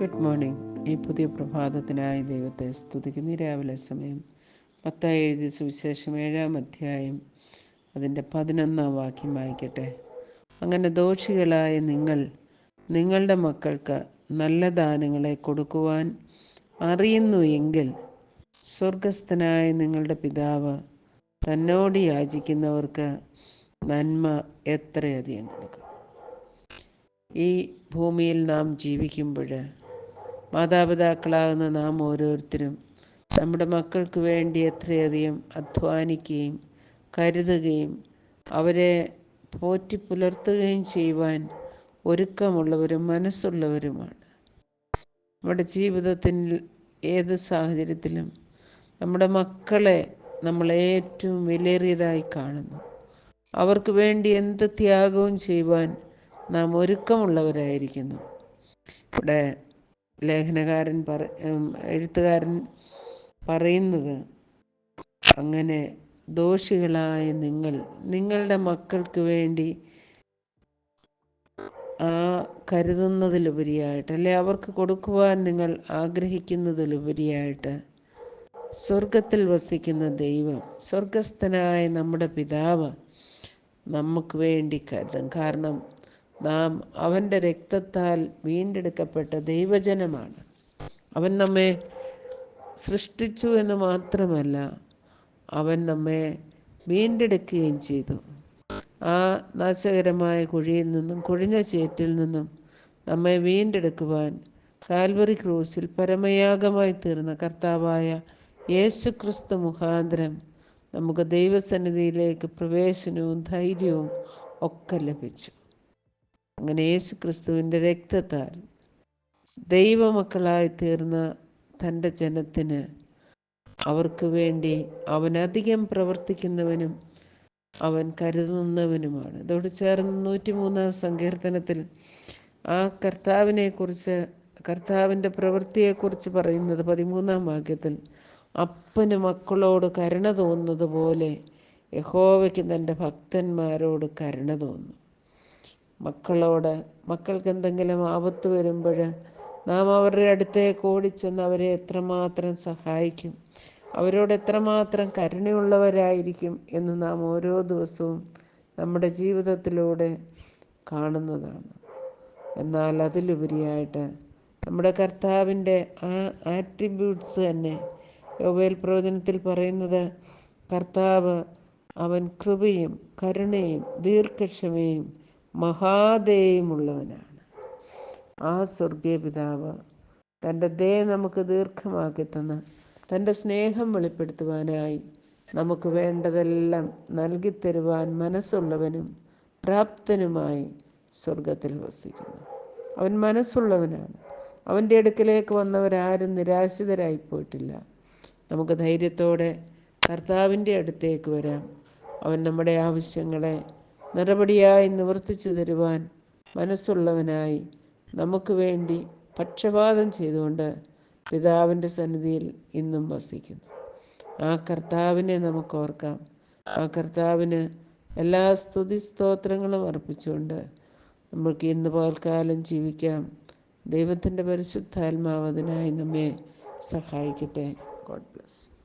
പുതിയ പ്രഭാതത്തിനായി ദൈവത്തെ സ്തുതിക്കുന്ന. രാവിലെ സമയം പത്തായി എഴുതി സുവിശേഷം ഏഴാം അധ്യായം അതിന്റെ പതിനൊന്നാം വാക്യം വായിക്കട്ടെ. അങ്ങനെ ദോഷികളായ നിങ്ങൾ നിങ്ങളുടെ മക്കൾക്ക് നല്ല ദാനങ്ങളെ കൊടുക്കുവാൻ അറിയുന്നു എങ്കിൽ സ്വർഗസ്ഥനായ നിങ്ങളുടെ പിതാവ് തന്നോട് യാചിക്കുന്നവർക്ക് നന്മ എത്രയധികം കൊടുക്കും ഈ ഭൂമിയിൽ നാം ജീവിക്കുമ്പോൾ മാതാപിതാക്കളാകുന്ന നാം ഓരോരുത്തരും നമ്മുടെ മക്കൾക്ക് വേണ്ടി എത്രയധികം അധ്വാനിക്കുകയും കരുതുകയും അവരെ പോറ്റി പുലർത്തുകയും ചെയ്യുവാൻ ഒരുക്കമുള്ളവരും മനസ്സുള്ളവരുമാണ്. നമ്മുടെ ജീവിതത്തിൽ ഏത് സാഹചര്യത്തിലും നമ്മുടെ മക്കളെ നമ്മൾ ഏറ്റവും വിലയേറിയതായി കാണുന്നു. അവർക്ക് വേണ്ടി എന്ത് ത്യാഗവും ചെയ്യുവാൻ നാം ഒരുക്കമുള്ളവരായിരിക്കുന്നു. ഇവിടെ ലേഖനകാരൻ പറ എഴുത്തുകാരൻ പറയുന്നത് അങ്ങനെ ദോഷികളായ നിങ്ങൾ നിങ്ങളുടെ മക്കൾക്ക് വേണ്ടി ആ കരുതുന്നതിലുപരിയായിട്ട് അല്ലെ അവർക്ക് കൊടുക്കുവാൻ നിങ്ങൾ ആഗ്രഹിക്കുന്നതിലുപരിയായിട്ട് സ്വർഗത്തിൽ വസിക്കുന്ന ദൈവം സ്വർഗസ്ഥനായ നമ്മുടെ പിതാവ് നമുക്ക് വേണ്ടി കരുതും. കാരണം നാം അവന്റെ രക്തത്താൽ വീണ്ടെടുക്കപ്പെട്ട ദൈവജനമാണ്. അവൻ നമ്മെ സൃഷ്ടിച്ചു എന്ന് മാത്രമല്ല അവൻ നമ്മെ വീണ്ടെടുക്കുകയും ചെയ്തു. ആ നാശകരമായ കുഴിയിൽ നിന്നും കുഴിഞ്ഞ ചേറ്റിൽ നിന്നും നമ്മെ വീണ്ടെടുക്കുവാൻ കാൽവറി ക്രൂസിൽ പരമയാഗമായി തീർന്ന കർത്താവായ യേശുക്രിസ്തു മുഖാന്തരം നമുക്ക് ദൈവസന്നിധിയിലേക്ക് പ്രവേശനവും ധൈര്യവും ഒക്കെ ലഭിച്ചു. അങ്ങനെ യേശു ക്രിസ്തുവിന്റെ രക്തത്താൽ ദൈവമക്കളായി തീർന്ന തന്റെ ജനത്തിന് അവർക്ക് വേണ്ടി അവൻ പ്രവർത്തിക്കുന്നവനും അവൻ കരുതുന്നവനുമാണ്. ഇതോട് ചേർന്ന് നൂറ്റി മൂന്നാം സങ്കീർത്തനത്തിൽ ആ കർത്താവിനെ കുറിച്ച് കർത്താവിന്റെ പ്രവൃത്തിയെക്കുറിച്ച് പറയുന്നത് പതിമൂന്നാം വാക്യത്തിൽ അപ്പന് മക്കളോട് കരുണ തോന്നുന്നത് പോലെ യഹോവയ്ക്ക് തന്റെ ഭക്തന്മാരോട് കരുണ തോന്നും. മക്കളോട് മക്കൾക്ക് എന്തെങ്കിലും ആപത്ത് വരുമ്പോൾ നാം അവരുടെ അടുത്തേക്ക് ഓടിച്ചെന്ന് അവരെ എത്രമാത്രം സഹായിക്കും. അവരോട് എത്രമാത്രം കരുണയുള്ളവരായിരിക്കും എന്ന് നാം ഓരോ ദിവസവും നമ്മുടെ ജീവിതത്തിലൂടെ കാണുന്നതാണ്. എന്നാൽ അതിലുപരിയായിട്ട് നമ്മുടെ കർത്താവിന്റെ ആ ആട്രിബ്യൂട്ട്സ് തന്നെ യോബേൽ പ്രവചനത്തിൽ പറയുന്നത് കർത്താവ് അവൻ കൃപയും കരുണയും ദീർഘക്ഷമയും മഹാദേയമുള്ളവനാണ് ആ സ്വർഗീയ പിതാവ് തന്റെ ദേ നമുക്ക് ദീർഘമാക്കി തന്ന് തന്റെ സ്നേഹം വെളിപ്പെടുത്തുവാനായി നമുക്ക് വേണ്ടതെല്ലാം നൽകിത്തരുവാൻ മനസ്സുള്ളവനും പ്രാപ്തനുമായി സ്വർഗത്തിൽ വസിക്കുന്നു. അവൻ മനസ്സുള്ളവനാണ്. അവന്റെ അടുക്കലേക്ക് വന്നവരാരും നിരാശിതരായി പോയിട്ടില്ല. നമുക്ക് ധൈര്യത്തോടെ കർത്താവിന്റെ അടുത്തേക്ക് വരാം. അവൻ നമ്മുടെ ആവശ്യങ്ങളെ നടപടിയായി നിവർത്തിച്ചു തരുവാൻ മനസ്സുള്ളവനായി നമുക്ക് വേണ്ടി പക്ഷപാതം ചെയ്തുകൊണ്ട് പിതാവിന്റെ സന്നിധിയിൽ ഇന്നും വസിക്കുന്നു. ആ കർത്താവിനെ നമുക്ക് ഓർക്കാം. ആ കർത്താവിന് എല്ലാ സ്തുതി സ്തോത്രങ്ങളും അർപ്പിച്ചുകൊണ്ട് നമുക്ക് ഇന്ന് പകൽക്കാലം ജീവിക്കാം. ദൈവത്തിന്റെ പരിശുദ്ധാത്മാവ് അതിനായി നമ്മെ സഹായിക്കട്ടെ. God bless